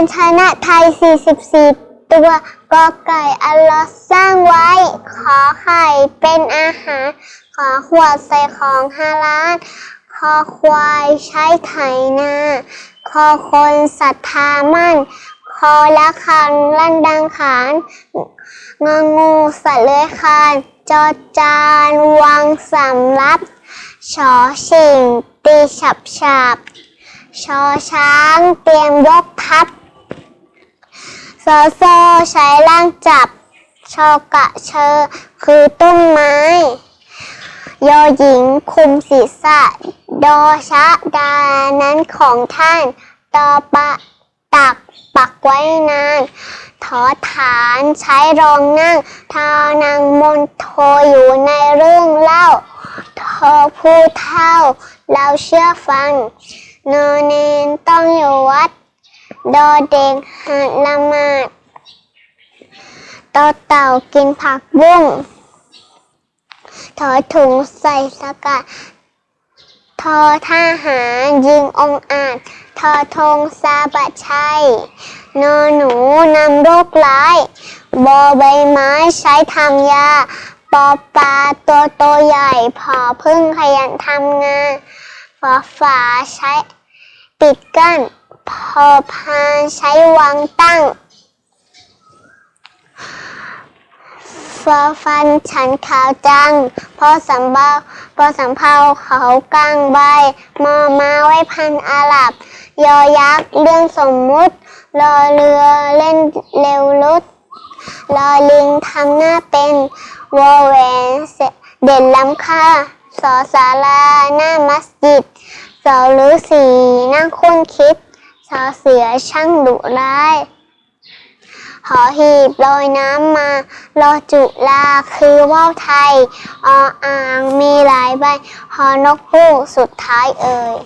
ญชนะไทย 44 ตัวกอไก่อัลลอฮ์สร้างไว้ ขอไข่เป็นอาหาร ขอขวดใส่ของฮาลาลคอควายใช้ไถนา คอคนศรัทธามั่น คอละคังลั่นดังขานงองูสัตว์เลื้อยคลานจอจานวางสำรับชอชิงตีฉับฉาบชอช้างเตรียมยกทัพ โซโซใช้ล่างจับ ชอกะเชอ คือต้นไม้ ยอหญิงคุมศีรษะ ดอชะดานั้นของท่าน ตอปะตักปักไว้นานถอฐานใช้รองนั่ง ทานางมนโทอยู่ในเรื่องเล่า เธอผู้เท่า เราเชื่อฟัง นอเนนต้องอยู่วัด ดอเด็กหัดละหมาดตอเต่ากินผักบุ้งถอถุงใส่สกัดทอท่าหาร ยิงองอาจทอธงซาบัดชัย นอหนูนำโรคร้าย บอใบไม้ใช้ทำยา ปอปลาตัวโตใหญ่ พอพึ่งขยันทำงานฝอฝาใช้ ปิดกั้น พอพานใช้วางตั้งฟอฟันฉันขาวจัง พอสำเบาพอสำเภาเขากลางใบ มอมาไว้พันอาหรับ ยอยักษ์เรื่องสมมุติ รอเรือเล่นเร็วลุด รอลิงทำหน้าเป็นวอแหวนเด่นล้ำค่าสอสาราหน้ามัสยิด สอฤาษีนั่งคุ้นคิดสอเสือช่างดุร้าย หอหีบลอยน้ำมา รอจุลาคือว่าวไทย ออ่างมีหลายใบ หอนกฮูกสุดท้ายเอ่ย